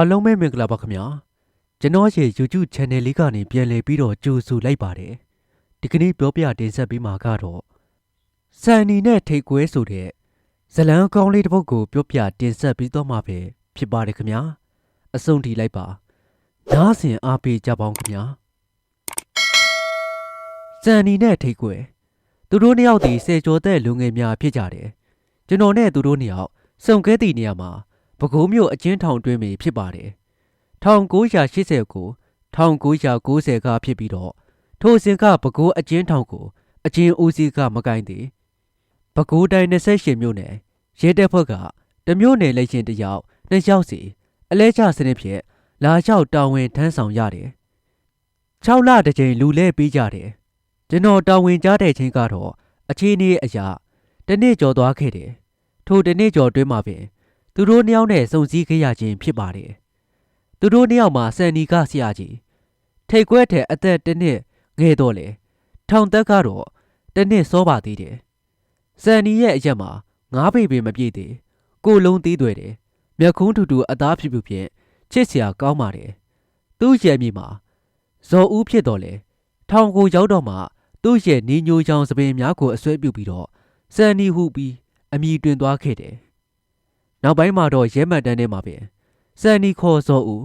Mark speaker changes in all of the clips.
Speaker 1: အလုံးမဲမင်္ဂလာပါခင်ဗျာကျွန်တော်ရဲ့ YouTube Channel လေးကနေပြန်လည်ပြီးတော့ကြိုဆိုလိုက်ပါတယ်ဒီကနေ့ပြောပြတင်ဆက်ပေးမှာကတော့စန်နီနဲ့ထိတ်ကွဲဆိုတဲ့ဇလံကောင်းလေးတစ်ပုဒ်ကိုပြောပြတင်ဆက်ပြီးတော့မှာပဲဖြစ်ပါတယ်ခင်ဗျာအဆုံးထိလိုက်ပါနားဆင်အားပေးကြပါအောင်ခင်ဗျာစန်နီနဲ့ထိတ်ကွဲသူတို့နှစ်ယောက်ဒီစေကျော်တဲ့လူငယ်များဖြစ်ကြတယ်ကျွန်တော်နဲ့သူတို့နှစ်ယောက်စုံကဲသည့်နေရာမှာ ပဲခူးမြို့အချင်းထောင်တွင်းမှာဖြစ်ပါတယ်။1980ကို1990ကဖြစ်ပြီးတော့ထိုစဉ်ကပဲခူးအချင်းထောင်ကိုအချင်းဦးစီးကမကင်သေး။ပဲခူးတိုင်း28မြို့နယ်ရဲတပ်ဖွဲ့ကတမျိုးနယ်လက်ရှင်တယောက်နှစ်ယောက်စီအလဲကျစနစ်ဖြင့်လာလျှောက်တာဝန်ထမ်းဆောင်ရတယ်။6လတစ်ကြိမ်လူလဲပေးကြတယ်။ကျွန်တော်တာဝန်ကြားတဲ့ချိန်ကတော့အချင်းကြီးအရာတစ်နေ့ကျော်သွားခဲ့တယ်။ထိုတစ်နေ့ကျော်တွင်းမှာပင် သူတို့နှစ်ယောက်နဲ့စုံစည်းခဲ့ရခြင်းဖြစ်ပါတယ်။သူတို့နှစ်ယောက်မှာစန်နီကဆရာကြီးထိတ်ခွဲတဲ့အသက်တစ်နှစ်ငယ်တော့လေထောင်သက်ကတော့တစ်နှစ်စောပါသေးတယ်။စန်နီရဲ့အရက်မှာငါးပေပင်မပြည့်သေးကိုယ်လုံးသေးသွဲတယ်။မျက်ခုံးထူထူအသားဖြူဖြူဖြင့်ချစ်စရာကောင်းပါတယ်။သူ့ရဲ့မြေမှာဇော်ဦးဖြစ်တော့လေထောင်ကိုရောက်တော့မှသူ့ရဲ့နီညိုချောင်စပင်များကိုအစွဲပြုပြီးတော့စန်နီဟုပြီးအမိတွင်သွားခဲ့တယ်။ နောက်ပိုင်းမှာတော့ရဲမှတ်တမ်းထဲမှာပင်စန်နီခေါ်ဇော်ဦး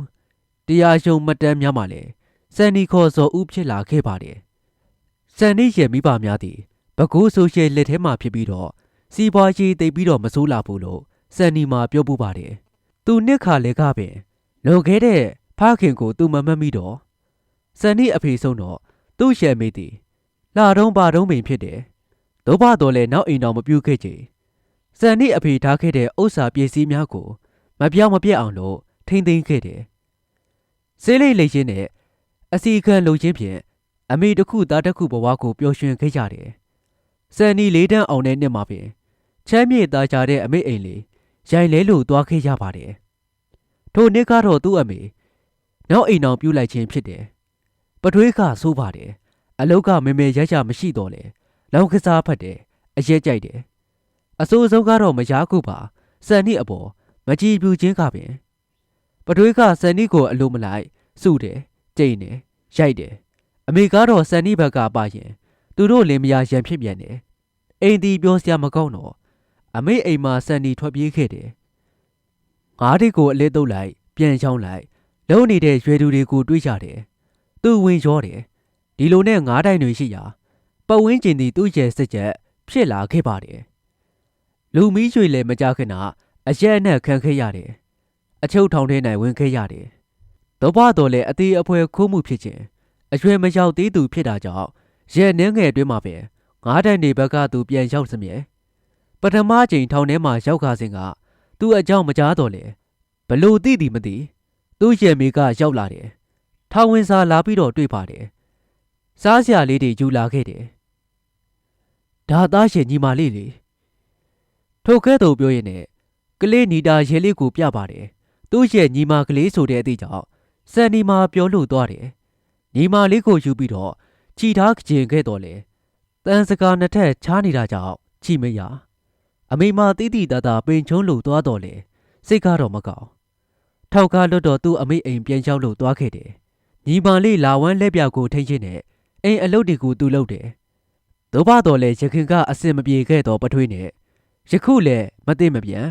Speaker 1: တရားရုံးမှတ်တမ်းများမှာလည်းစန်နီခေါ်ဇော်ဦးဖြစ်လာခဲ့ပါတယ်။စန်နီရဲ့မိဘများသည်ဘကိုးဆိုရှယ်လက်ထဲမှာဖြစ်ပြီးတော့စီးပွားရေးသိပ်ပြီးတော့မဆိုးလာဘူးလို့စန်နီမှာပြောပူပါတယ်။သူနှစ်ခါလေကပင်လွန်ခဲ့တဲ့ဖခင်ကိုသူမမှတ်မိတော့စန်နီအဖေဆုံးတော့သူ့ရဲ့မိသည်လာတော့ပါတော့ပင်ဖြစ်တယ်။တို့ဘာတော့လဲနောက်အိမ်တော်မပြုတ်ခဲ့ကြ။ စံနစ်အဖေထားခဲ့တဲ့ဥစ္စာပစ္စည်းများကိုမပြောင်းမပြတ်အောင်လို့ထိမ့်သိမ်းခဲ့တယ်။ဆေးလိတ်လိတ်ချင်းနဲ့အစီခံလုံချင်းဖြင့်အမေတစ်ခုသားတစ်ခုဘဝကိုပျော်ရွှင်ခဲ့ကြတယ်။စံနီလေးတန်းအောင်တဲ့နှစ်မှာပင်ချမ်းမြေ့သားကြတဲ့အမေအိမ်လေးရိုင်လဲလို့သွားခဲ့ကြပါတယ်။ထိုနှစ်ကတော့သူ့အမေနောက်အိမ်အောင်ပြုတ်လိုက်ခြင်းဖြစ်တယ်။ပထွေးကဆိုးပါတယ်။အလုတ်ကမေမေရရမရှိတော့လေ။လောင်ကစားဖတ်တယ်။အရက်ကြိုက်တယ်။ အဆိုးဆုံးကတော့မယားခုပါစံနိအပေါ်မကြည်ပြူခြင်းကပင်ပတွေးကစံနိကိုအလိုမလိုက်စုတယ်ကြိတ်တယ်ရိုက်တယ်အမေကတော့စံနိဘက်ကပါရင်သူတို့လင်မယားရန်ဖြစ်ပြန်တယ်အိမ်ဒီပြောစရာမကောင်းတော့အမေအိမ်မှာစံနိထွက်ပြေးခဲ့တယ်ငါးတိကိုအလေးတုပ်လိုက်ပြန်ချောင်းလိုက်လုံနေတဲ့ရွယ်သူတွေကိုတွေးကြတယ်သူဝင်ရောတယ်ဒီလိုနဲ့ငါးတိုင်တွေရှိရာပတ်ဝန်းကျင်ဒီသူ့ရဲ့စက်ချက်ဖြစ်လာခဲ့ပါတယ် လူမီးရွှေလည်းမကြခင်နာအရက်အနက်ခံခဲ့ရတယ်။အချုပ်ထောင်ထဲ၌ဝင်ခဲ့ရတယ်။တော့ဘာတော်လည်းအသေးအဖွဲခိုးမှုဖြစ်ခြင်းအရွယ်မရောက်သေးသူဖြစ်တာကြောင့်ရဲနှင်းငယ်အတွင်းမှာပဲငါးတန်နေဘက်ကသူပြန်ရောက်စမြဲ။ပထမချိန်ထောင်ထဲမှာရောက်ခါစဉ်ကသူ့အကြောင်းမကြားတော့လေဘလို့သိသည်မသိသူ့ရဲ့မိကရောက်လာတယ်။ထောင်ဝင်စာလာပြီးတော့တွေ့ပါတယ်။စားစရာလေးတွေယူလာခဲ့တယ်။ဒါသားရှင်ညီမလေးလေ ထိုကဲ့သို့ပြောရင်လည်းကလေးနီတာရဲလေးကိုပြပါတယ်သူ့ရဲ့ညီမကလေးဆိုတဲ့အသည့်ကြောင့်စန်နီမာပြောလို့သွားတယ်ညီမလေးကိုယူပြီးတော့ခြိထားကြင်ခဲ့တော့လေတန်စကားနှစ်ထက်ချားနေတာကြောင့်ခြိမရအမေမတိတိတတာပင်ချုံးလို့သွားတော့လေစိတ်ကတော့မကောင်းထောက်ကားလွတ်တော့သူ့အမေအိမ်ပြန်ရောက်လို့သွားခဲ့တယ်ညီမလေးလာဝမ်းလက်ပြကိုထိန်းချင်းနဲ့အိမ်အလုပ်တွေကိုသူလုပ်တယ်ဒုဘတော်လေရခင်ကအစင်မပြေခဲ့တော့ပထွေးနဲ့ ယခုလည်းမသိမပြန်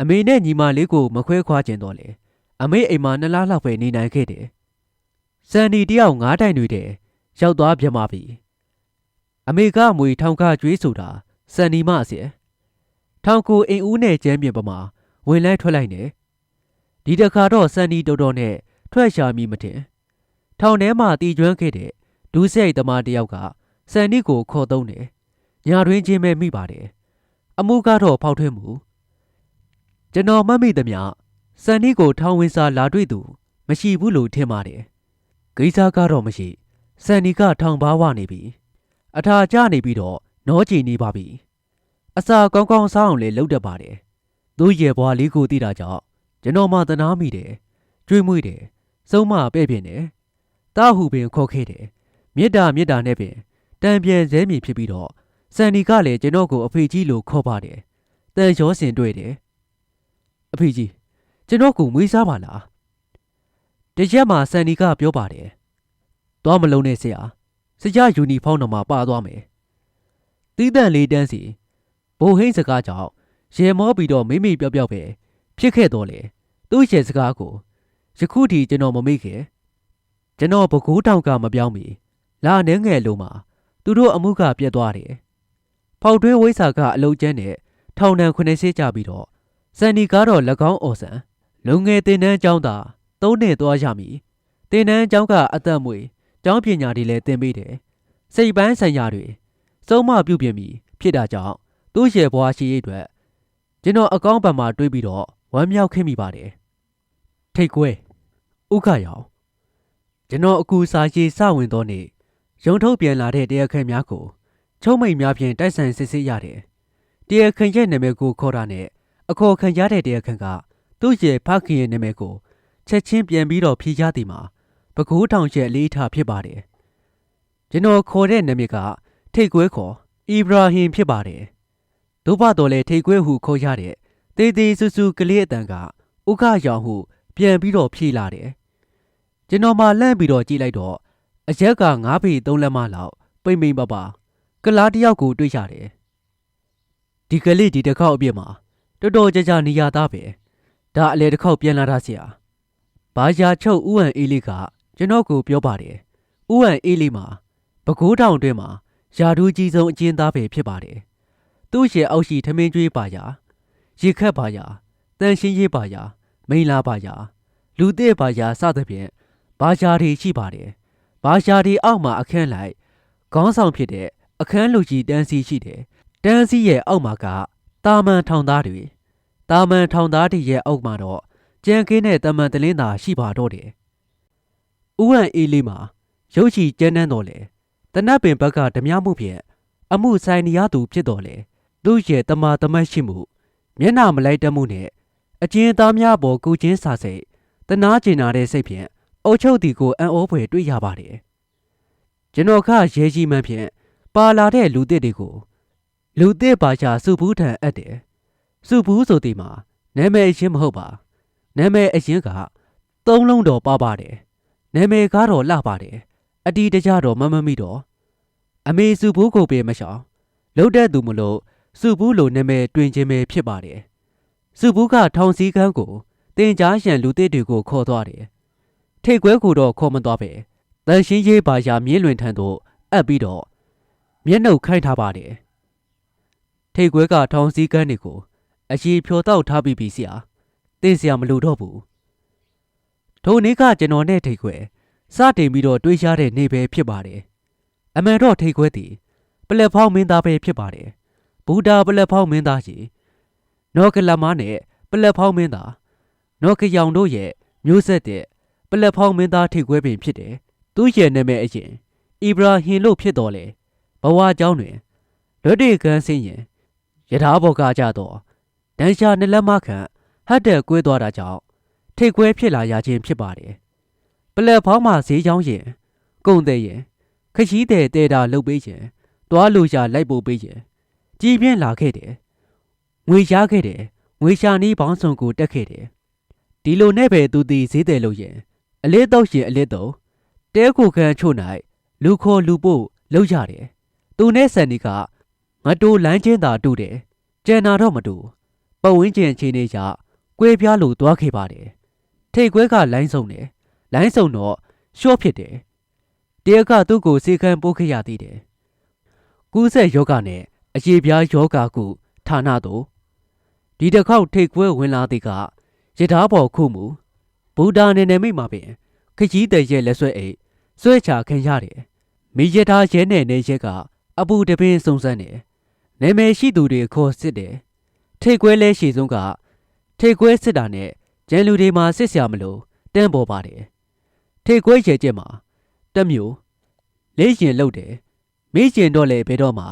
Speaker 1: အမေနဲ့ညီမလေးကိုမခွဲခွာခြင်းတော့လေအမေအိမ်မှာနှစ်လားလောက်ပဲနေနိုင်ခဲ့တယ်စန်ဒီတယောက်ငါးတိုင်တွေတဲ့ရောက်သွားပြန်ပါပြီအမေကမွေထောင်ကကျွေးဆိုတာစန်ဒီမအစီထောင်ကိုအိမ်ဦးနဲ့ကျမ်းပြင်ပမာဝင်လဲထွက်လိုက်နေဒီတခါတော့စန်ဒီတော်တော်နဲ့ထွက်ရှာမိမတင်ထောင်ထဲမှာတီကျွမ်းခဲ့တဲ့ဒူးဆိတ်သမားတယောက်ကစန်ဒီကိုခေါ်သုံးတယ်ညာတွင်ချင်းပဲမိပါတယ် အမှုကတော့ဖောက်ထွင်းမှုကျွန်တော်မှတ်မိသမျှစန်နီကိုထောင်ဝင်စာလာတွေ့သူ မရှိဘူးလို့ထင်ပါတယ်ဂိစားကတော့မရှိစန်နီကထောင်ပါဝနေပြီအထာကျနေပြီးတော့နောကြည်နေပါပြီအစာကောင်းကောင်းစားအောင်လေလုပ်တတ်ပါတယ်သူ့ရဲ့ဘွားလေးကိုသိတာကြောင့်ကျွန်တော်မှသနာမိတယ်ကျွေးမွေးတယ်စုံမပဲ့ပြင်းတယ်တာဟုပင်ခေါ်ခဲ့တယ်မေတ္တာမေတ္တာနဲ့ပင်တံပြန်စဲမြည်ဖြစ်ပြီးတော့ စန်ဒီကလည်းကျွန်တော်ကိုအဖေကြီးလို့ခေါ်ပါတယ်။တန်ရောစင်တွေ့တယ်။အဖေကြီးကျွန်တော်ကိုမွေးစားပါလားတရက်မှာစန်နီကပြောပါတယ်သွားမလုံးနဲ့ဆရာစကြယူနီဖောင်းတော်မှာပါသွားမယ်တီးတန့်လေးတန်းစီဘိုဟိန်းစကားကြောင့်ရေမောပြီးတော့မိမိပြော့ပြော့ပဲဖြစ်ခဲ့တော့လေသူ့ရဲ့စကားကိုယခုထိကျွန်တော်မမေ့ခဲ့ကျွန်တော်ဘကိုးတောင်ကမပြောင်းမီလာနှဲငယ်လုံးမှာသူတို့အမှုကပြတ်သွားတယ် ဖောက်တွင်းဝိစာကအလုတ်ကျန်းနဲ့ထောင်နှံခုနှစ်ဆစ်ကြပြီးတော့စန်နီကတော့၎င်းအော်ဆန်လုံငယ်တင်တန်းကျောင်းသားသုံးနှစ်သွားရမည်တင်တန်းကျောင်းကအသက်မွေကျောင်းပညာတွေလည်းသင်ပေးတယ်စိတ်ပိုင်းဆိုင်ရာတွေစုံမပြုပြင်ပြီးဖြစ်တာကြောင့်သူ့ရဲ့ဘွားရှိရေးအတွက်ကျွန်တော်အကောင့်ဘက်မှာတွေးပြီးတော့ဝမ်းမြောက်ခဲ့မိပါတယ်ထိတ်ကွဲဥက္ခရောင်ကျွန်တော်အကူစာရေးစဝင်သောနေ့ရုံထုတ်ပြန်လာတဲ့တရားခံများကို ချုံမိတ်များဖြင့်တိုက်ဆိုင်စစ်ဆေးရတယ်တရားခံရဲ့နာမည်ကိုခေါ်တာနဲ့အခေါ်ခံရတဲ့တရားခံကသူ့ရဲ့ဖခင်ရဲ့နာမည်ကိုချက်ချင်းပြန်ပြီးတော့ဖြေချသည်မှာပကူးထောင်ချက်လေးထားဖြစ်ပါတယ်ကျွန်တော်ခေါ်တဲ့နာမည်ကထိတ်ကွဲခေါ်အီဘရာဟင်ဖြစ်ပါတယ်ဒုဘတော်လည်းထိတ်ကွဲဟုခေါ်ရတဲ့တေးသေးဆူဆူကလေးအတန်ကဥက္ခရောင်ဟု ပြန်ပြီးတော့ဖြေလာတယ်ကျွန်တော်မှလှမ်းပြီးတော့ကြည့်လိုက်တော့အရက်က9ဖေ3လက်မလောက်ပိမ့်ပိမ့်ပပ ကလားတယောက်ကိုတွေ့ရတယ်ဒီကလေးဒီတစ်ခေါက်အပြစ်မှာတော်တော်ကြာကြာနေရသားပဲဒါအလေတစ်ခေါက်ပြန်လာတာဆရာဘာယာချုပ်ဥဟန်အေးလေးကကျွန်တော်ကိုပြောပါတယ်ဥဟန်အေးလေးမှာပကိုးတောင်တွင်းမှာယာဒူးကြီးဆုံးအကျဉ်းသားပဲဖြစ်ပါတယ်သူ့ရဲ့အောက်ရှိထမင်းကျွေးပါယာရေခတ်ပါယာတန်ရှင်းရေးပါယာမိန်လာပါယာလူတဲ့ပါယာစသဖြင့်ဘာယာတွေရှိပါတယ်ဘာယာတွေအောက်မှာအခန်းလိုက်ခေါင်းဆောင်ဖြစ်တဲ့ အခန်းလူကြီးတန်းစီရှိတယ်တန်းစီရဲ့အောက်မှာကတာမန်ထောင်သားတွေတာမန်ထောင်သားတွေရဲ့အောက်မှာတော့ကြံကင်းတဲ့တမန်တလင်းသာရှိပါတော့တယ်။ဥဟန်အေးလေးမှာရုပ်ချီကျန်းနှန်းတော်လေတနတ်ပင်ဘက်ကဓမြမှုဖြင့်အမှုဆိုင်နေရသူဖြစ်တော်လေသူ့ရဲ့တမာတမတ်ရှိမှုမျက်နှာမလိုက်တတ်မှုနဲ့အကျဉ်းသားများပေါ်ကုချင်းစာစိတ်တနာကျင်နာတဲ့စိတ်ဖြင့်အုတ်ချုပ်တီကိုအံ့ဩဖွယ်တွေ့ရပါတယ်။ကျွန်တော်ကရဲကြီးမှန်းဖြင့် ပါလာတဲ့လူသစ်တွေကိုလူသစ်ပါချာစုဘူးထံအပ်တယ်။စုဘူးဆိုဒီမှာနာမည်အရင်မဟုတ်ပါ။နာမည်အရင်ကသုံးလုံးတော်ပါပါတယ်။နာမည်ကတော့လှပါတယ်။အတီးတကြတော့မမမိတော့အမေစုဘူးကိုပဲမရှောင်လှုပ်တဲ့သူမလို့စုဘူးလိုနာမည်တွင်ခြင်းပဲဖြစ်ပါတယ်။စုဘူးကထောင်စည်းကမ်းကိုတင်ကြားရန်လူသစ်တွေကိုခေါ်သွားတယ်။ထိတ်ခွဲကိုတော့ခေါ်မသွားပဲ။တန်ရှင်းရေးပါရာမြင်းလွင်ထံသို့အပ်ပြီးတော့ မျက်နှုတ်ခိုင်းထားပါတယ်။ထိတ်ခွဲကထောင်စည်းကမ်းတွေကိုအရှိဖြောတောက်ထားပြီးပြီဆရာ။သိစရာမလိုတော့ဘူး။ထိုနေ့ကကျွန်တော်နဲ့ထိတ်ခွဲစတင်ပြီးတော့တွေးရှားတဲ့နေ့ပဲဖြစ်ပါတယ်။အမှန်တော့ထိတ်ခွဲသည်ပလက်ဖောင်းမင်းသားပဲဖြစ်ပါတယ်။ဘူတာပလက်ဖောင်းမင်းသားကြီးနော့ကလမနဲ့ပလက်ဖောင်းမင်းသားနော့ကရောင်တို့ရဲ့မျိုးဆက်တဲ့ပလက်ဖောင်းမင်းသားထိတ်ခွဲပင်ဖြစ်တယ်။သူ့ရဲ့နာမည်အရင်အီဘရာဟင်လို့ဖြစ်တော်လေ ဘဝအကြောင်းတွင်လွတ်တေကန်းစင်းရင်ယထာဘောကကြတော့ဒန်ရှာနှစ်လက်မခန့်ဟတ်တဲ့ကွေးသွားတာကြောင့်ထိတ်ကွဲဖြစ်လာရခြင်းဖြစ်ပါတယ်။ပလက်ဖောင်းမှာဈေးချောင်းရင်ကုန်တဲ့ရင်ခရှိတဲ့တဲတာလှုပ်ပေးရင်တွားလိုရှာလိုက်ပို့ပေးရင်ကြည်ပြင်းလာခဲ့တယ်။ငွေရှားခဲ့တယ်။ငွေရှာနီးပေါင်းစုံကိုတက်ခဲ့တယ်။ဒီလိုနဲ့ပဲသူသည်ဈေးတယ်လို့ရင်အလေးတော့ရှင်အလေးတော့တဲကိုခန်းချို့၌လူခေါ်လူပို့လောက်ရတယ် သူနဲ့ဆန်နီကငါတို့လမ်းချင်းသာတူတယ်။ကျန်နာတော့မတူ။ပဝင်းကျင်ချင်းနေကြကွဲပြားလို့သွားခဲ့ပါတယ်။ထိတ်ခွဲကလိုင်းဆုံတယ်။လိုင်းဆုံတော့ရှော့ဖြစ်တယ်။တရကသူ့ကိုစေခံပို့ခဲ့ရသေးတယ်။ကူးဆက်ယောဂနဲ့အရေးပြားယောဂကုဌာနတို့ဒီတစ်ခေါက်ထိတ်ခွဲဝင်လာသည်ကရထားပေါ်ခုမှုဗုဒ္ဓနေနေမိမှာပင်ခကြီးတဲ့ရဲ့လက်ဆွဲအိတ်ဆွဲချခံရတယ်။မိရထားရဲနဲ့နေရဲက အပူတပင်းစုံစမ်းတယ်။နာမည်ရှိသူတွေခေါ်စစ်တယ်။ထိတ်ခွဲလဲရှည်ဆုံးကထိတ်ခွဲစစ်တာနဲ့ကျန်လူတွေမှာစစ်ဆရာမလို့တန်းပေါ်ပါတယ်။ထိတ်ခွဲရဲကျက်မှာတက်မျိုးလေးရင်လှုပ်တယ်။မိကျင်တော့လေဘယ်တော့မှ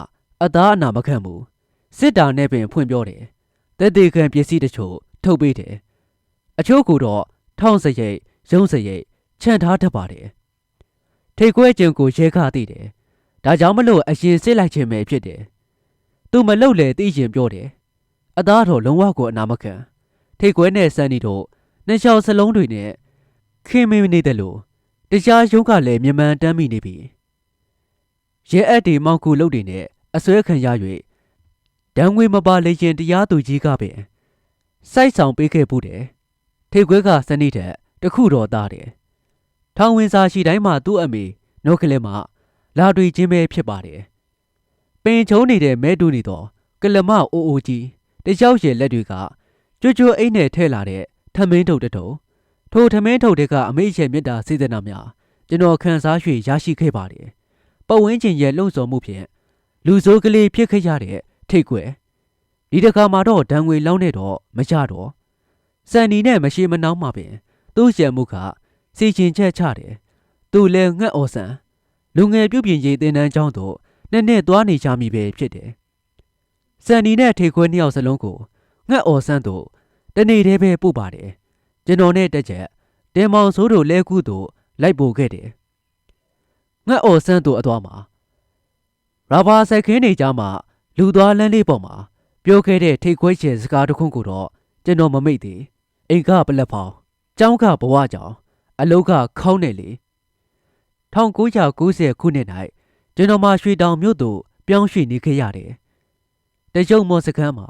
Speaker 1: အသားအနာမခံဘူး။စစ်တာနဲ့ပင်ဖွင့်ပြောတယ်။တက်တေခံပစ္စည်းတချို့ထုတ်ပေးတယ်။အချို့ကတော့ထောင်းစရိတ်ရုံးစရိတ်ခြံထားတတ်ပါတယ်။ထိတ်ခွဲကျင်ကိုရဲခသိတယ်။ ဒါကြောင့်မလို့အရင်စစ်လိုက်ခြင်းပဲဖြစ်တယ်။သူမလှုပ်လေသိရင်ပြောတယ်။အသားတော်လုံးဝကိုအနာမခံထိတ်ခွဲနဲ့စန်းနီတို့နှစ်ချောင်းစလုံးတွေနဲ့ခင်မင်းနေတယ်လို့တရားရုံးကလည်းမြန်မာတမ်းမိနေပြီရဲအပ်တွေမောင်ကူလုတ်တွေနဲ့အစွဲခံရ၍ဒဏ်ငွေမပါလေရင်တရားသူကြီးကပင်စိုက်ဆောင်ပေးခဲ့ဖို့တယ်ထိတ်ခွဲကစနစ်တဲ့တခုတော်သားတယ်ထောင်ဝင်စာရှိတိုင်းမှာသူ့အမေနှုတ်ကလေးမှ လာတွေ့ခြင်းပဲဖြစ်ပါတယ်ပင်ချုံနေတဲ့မဲတူနေတော့ကလမအိုအိုကြီးတယောက်ရဲ့လက်တွေကကြွကြွအိတ်နဲ့ထဲလာတဲ့ထမင်းထုတ်တစ်ထုံထိုထမင်းထုတ်တွေကအမေရဲ့မေတ္တာစေတနာများကျွန်တော်ခံစား၍ရရှိခဲ့ပါတယ်ပဝင်းကျင်ရဲ့လှုံ့ဆော်မှုဖြင့်လူဆိုးကလေးဖြစ်ခဲ့ရတဲ့ထိတ်ကွယ်ဒီတခါမှာတော့ဒဏ်ငွေလောင်းနေတော့မကြတော့စန်နီနဲ့မရှိမနှောင်းမှပင် သူ့ရံမှုကစီချင်ချက်ချတယ်သူလည်းငှက်အော်ဆန် လူငယ်ပြုတ်ပြင်ရေးတင်တန်းကျောင်းသို့နဲ့နဲ့သွားနေကြမိပဲဖြစ်တယ်စန်နီနဲ့ထေခွဲနှစ်ယောက်စလုံးကိုငှက်အော်ဆန်တို့တနေ့တည်းပဲပို့ပါတယ်ကျွန်တော်နဲ့တက်ချက်တင်မောင်ဆိုးတို့လဲကူးတို့လိုက်ပို့ခဲ့တယ်ငှက်အော်ဆန်တို့အသွားမှာရာဘာဆိုင်ခင်းနေကြမှာလူသွားလမ်းလေးပေါ်မှာပြောခဲ့တဲ့ထိတ်ခွဲချေစကားတစ်ခုကိုတော့ကျွန်တော်မမိတ်သေးအိမ်ကပလက်ဖောင်ကျောင်းကဘဝကြောင်အလုတ်ကခေါင်းနေလေ 1990ခုနှစ်၌ကျွန်တော်မှရွှေတောင်မြို့သို့ပြောင်းရွှေ့နေခဲ့ရတယ်တရုတ်မော်စခန်းမှာ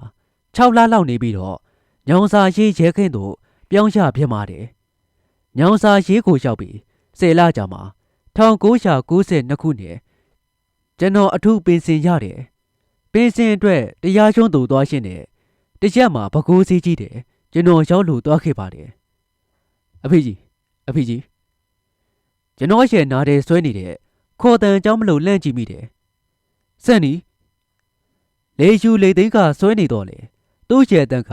Speaker 1: 6လလောက်နေပြီးတော့ညောင်စာရေးရဲခင်းသို့ပြောင်းရပြမာတယ်ညောင်စာရေးကိုရောက်ပြီး10လကြာမှာ1992ခုနှစ်ကျွန်တော်အထုပင်စင်ရတယ်ပင်စင်အတွက်တရားရုံးသို့သွားရှင်းတယ်တရက်မှာပကိုးစီးကြီးတယ်ကျွန်တော်ရောက်လို့သွားခဲ့ပါတယ်အဖေကြီးအဖေကြီး ကျွန်တော်ရဲ့နားတယ်ဆွဲနေတဲ့ခေါ်တန်အကြောင်းမလို့လန့်ကြည့်မိတယ်စက်နီလေယူလေသိန်းကဆွဲနေတော့လေသူ့ရဲ့တန်က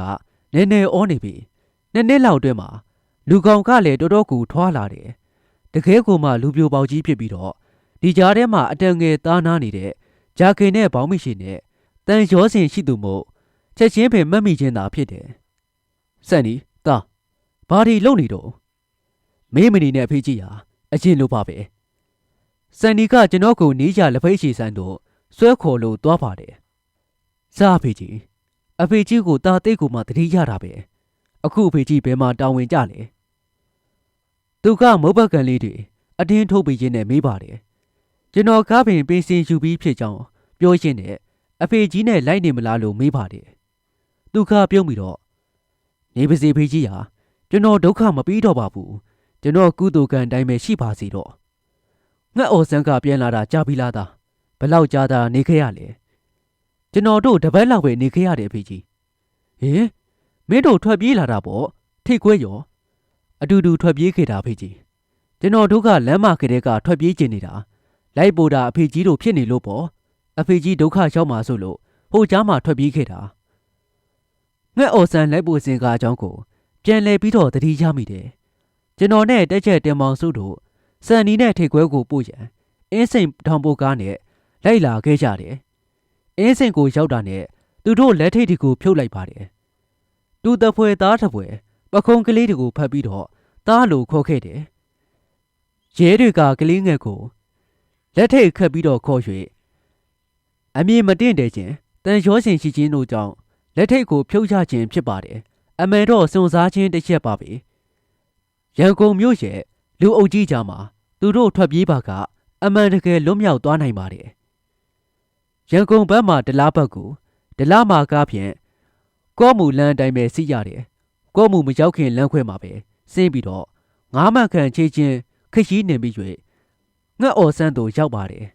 Speaker 1: နည်းနည်းအောနေပြီနှစ်နှစ်လောက်အတွင်းမှာလူကောင်ကလည်းတော်တော်ကူထွားလာတယ်တကယ်ကိုမှလူပြိုပေါကြီးဖြစ်ပြီးတော့ဒီကြားထဲမှာအတန်ငယ်သားနာနေတဲ့ဂျာခင်နဲ့ဘောင်းမရှိနဲ့တန်ရောစင်ရှိသူမို့ချက်ချင်းပင်မတ်မိခြင်းသာဖြစ်တယ်စက်နီတာဘာဒီလုံနေတော့မင်းမနီနဲ့အဖေကြီးဟာ အရင်လိုပါပဲစန်နီကကျွန်တော်ကိုနီးကြလက်ဖိတ်ချီဆန်းတို့ဆွဲခေါ်လို့သွားပါတယ်စားအဖေကြီးအဖေကြီးကိုတာတိတ်ကိုမှတတိရတာပဲအခုအဖေကြီးဘယ်မှာတာဝန်ကြလဲသူကမုတ်ဘက်ကန်လေးတွေအတင်းထုတ်ပြီးရင်းနဲ့မေးပါတယ်ကျွန်တော်ကားပင်ပင်စင်ယူပြီးဖြစ်ကြောင်းပြောရင်းနဲ့အဖေကြီးနဲ့လိုက်နေမလားလို့မေးပါတယ်သူကပြုံးပြီးတော့နေပါစေဖေကြီးဟာကျွန်တော်ဒုက္ခမပြီးတော့ပါဘူး ကျွန်တော်ကုသိုလ်ကံတိုင်းပဲရှိပါစေတော့ငှက်အော်ဆန်းကပြန်လာတာကြာပြီလားသားဘလောက်ကြာတာနေခဲ့ရလဲကျွန်တော်တို့တပတ်လောက်ပဲနေခဲ့ရတယ်ဖေကြီးဟင်မင်းတို့ထွက်ပြေးလာတာပေါ့ထိတ်ခွဲရောအတူတူထွက်ပြေးခဲ့တာဖေကြီးကျွန်တော်တို့ကလမ်းမကလေးကထွက်ပြေးကျင်နေတာလိုက်ပို့တာအဖေကြီးတို့ဖြစ်နေလို့ပေါ့အဖေကြီးဒုက္ခရောက်မှာဆိုလို့ဟိုကြားမှာထွက်ပြေးခဲ့တာငှက်အော်ဆန်လိုက်ပို့စင်ကားအကြောင်းကိုပြန်လဲပြီးတော့တတိရမိတယ် ကျွန်တော်နဲ့တက်ချက်တင်မောင်စုတို့စံနီနဲ့ထိတ်ခွဲကိုပို့ရန်အင်းစိန်ထောင်ပိုကားနဲ့လိုက်လာခဲ့ကြတယ်အင်းစိန်ကိုရောက်တာနဲ့သူတို့လက်ထိတ်တွေကိုဖြုတ်လိုက်ပါတယ်တူတပွဲသားတပွဲပခုံးကလေးတွေကိုဖတ်ပြီးတော့သားလိုခေါ်ခဲ့တယ်ရဲတွေကကလေးငယ်ကိုလက်ထိတ်ခတ်ပြီးတော့ခေါ်၍အမြင်မတင်တဲ့ချင်းတန်ရောစင်ရှိချင်းတို့ကြောင့်လက်ထိတ်ကိုဖြုတ်ချခြင်းဖြစ်ပါတယ်အမေတော့စုံစားခြင်းတစ်ချက်ပါပဲ ရန်ကုန်မြို့ရဲ့လူအုပ်ကြီးကြားမှာသူတို့ထွက်ပြေးပါကအမှန်တကယ်လွတ်မြောက်သွားနိုင်ပါတယ်ရန်ကုန်ဘက်မှာဒလားဘက်ကိုဒလားမာကားဖြင့်ကောမူလန်းအတိုင်းပဲစီးရတယ်ကောမူမရောက်ခင်လမ်းခွဲမှာပဲဆင်းပြီးတော့ငားမှန်ခံချေချင်းခရီးနေပြီး၍ငှက်အော်ဆန်းတို့ရောက်ပါတယ်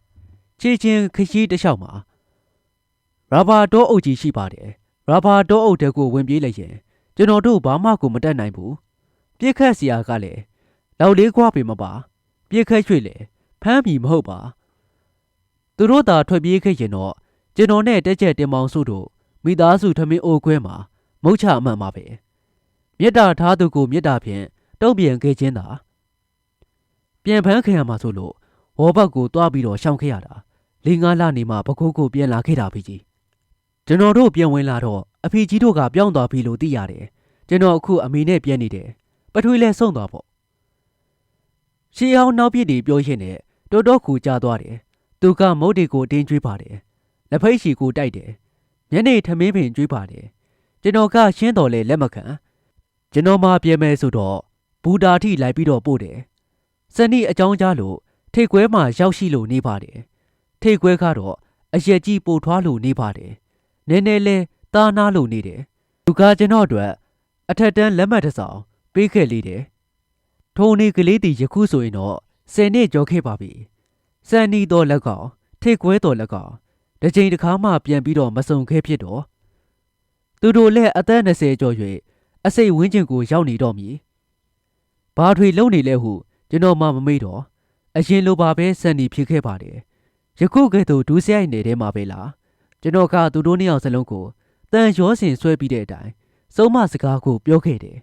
Speaker 1: ချေချင်းခရီးတစ်လျှောက်မှာရာဘာတောအုပ်ကြီးရှိပါတယ်ရာဘာတောအုပ်တဲကိုဝင်ပြေးလိုက်ရင်ကျွန်တော်တို့ဘာမှကိုမတတ်နိုင်ဘူး ပြစ်ခတ်စရာကလည်းလောက်လေးခွားပေမပါပြစ်ခတ်ရွှေ့လေဖမ်းမိမဟုတ်ပါသူတို့သာထွက်ပြေးခဲ့ရင်တော့ကျွန်တော်နဲ့တက်ချက်တင်မောင်စုတို့မိသားစုထမင်းအိုခွဲမှာမုတ်ချအမှန်ပါပဲမြတ်တာထားသူကိုမြတ်တာဖြင့်တုံ့ပြန်ခဲ့ခြင်းသာပြန်ဖမ်းခံရမှာဆိုလို့ဝေါ်ဘက်ကိုတွားပြီးတော့ရှောင်ခဲ့ရတာလေးငါးလနေမှပကုတ်ကိုပြန်လာခဲ့တာဖြစ်ကြီးကျွန်တော်တို့ပြန်ဝင်လာတော့အဖေကြီးတို့ကပြောင်းသွားပြီလို့သိရတယ်ကျွန်တော်အခုအမေနဲ့ပြန်နေတယ် ပထွေးလဲဆုံးသွားပေါ့ရှေးအောင်နောက်ပြစ်တွေပြောရင်းနဲ့တော်တော်ကူကြသွားတယ်သူကမုတ်တွေကိုတင်းကျွေးပါတယ်လက်ဖိတ်ရှီကိုတိုက်တယ်ညနေထမင်းပင်ကျွေးပါတယ်ကျွန်တော်ကရှင်းတော်လဲလက်မခံကျွန်တော်မှပြင်မယ်ဆိုတော့ဘူတာထိလိုက်ပြီးတော့ပို့တယ်စနီအကြောင်းကြားလို့ထိတ်ခွဲမှာရောက်ရှိလို့နေပါတယ်ထိတ်ခွဲကတော့အရက်ကြီးပို့ထွားလို့နေပါတယ်နည်းနည်းလဲတာနာလို့နေတယ်သူကကျွန်တော်အတွက်အထက်တန်းလက်မှတ်တစ်စောင် ပေးခဲ့လေတယ်ထုံနေကလေးတီယခုဆိုရင်တော့10နှစ်ကျော်ခဲ့ပါပြီစန်နီတော့လက်ကောင်ထိတ်ခွဲတော့လက်ကောင်တစ်ချိန်တစ်ခါမှပြန်ပြီးတော့မစုံခဲ့ဖြစ်တော့သူတို့လည်းအသက်20ကျော်၍အစိတ်ဝင်းကျင်ကိုရောက်နေတော့မည်ဘာထွေလုံနေလဲဟုကျွန်တော်မှမမေ့တော့အရင်လိုပါပဲစန်နီဖြစ်ခဲ့ပါတယ်ယခုကဲ့သို့ဒူးစရိုက်နေတဲ့မှာပဲလားကျွန်တော်ကသူတို့နှစ်ယောက်စလုံးကိုတန်ရောစင်ဆွဲပြီးတဲ့အတိုင်းစုံမစကားကိုပြောခဲ့တယ်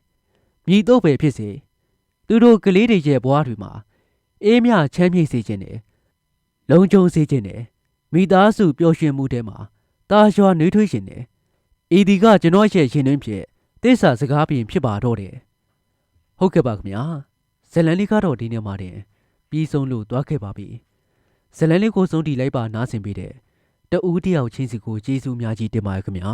Speaker 1: မြည်တော့ပဲဖြစ်စေသူတို့ကလေးတွေရဲ့ဘဝတွေမှာအေးမြချမ်းမြေ့စေခြင်းနဲ့လုံခြုံစေခြင်းနဲ့မိသားစုပျော်ရွှင်မှုထဲမှာတာရွာနှွေးထွေးခြင်းနဲ့ဤဒီကကျွန်တော်ရဲ့ရှင်တွင်ဖြစ်သစ္စာစကားပြင်ဖြစ်ပါတော့တယ်ဟုတ်ကဲ့ပါခင်ဗျာဇလန်လေးကတော့ဒီနေ့မှတင်ပြီးဆုံးလို့တွားခဲ့ပါပြီဇလန်လေးကိုဆုံးတီလိုက်ပါနားဆင်ပေးတဲ့တဦးတယောက်ချင်းစီကိုကျေးဇူးများကြီးတင်ပါတယ်ခင်ဗျာ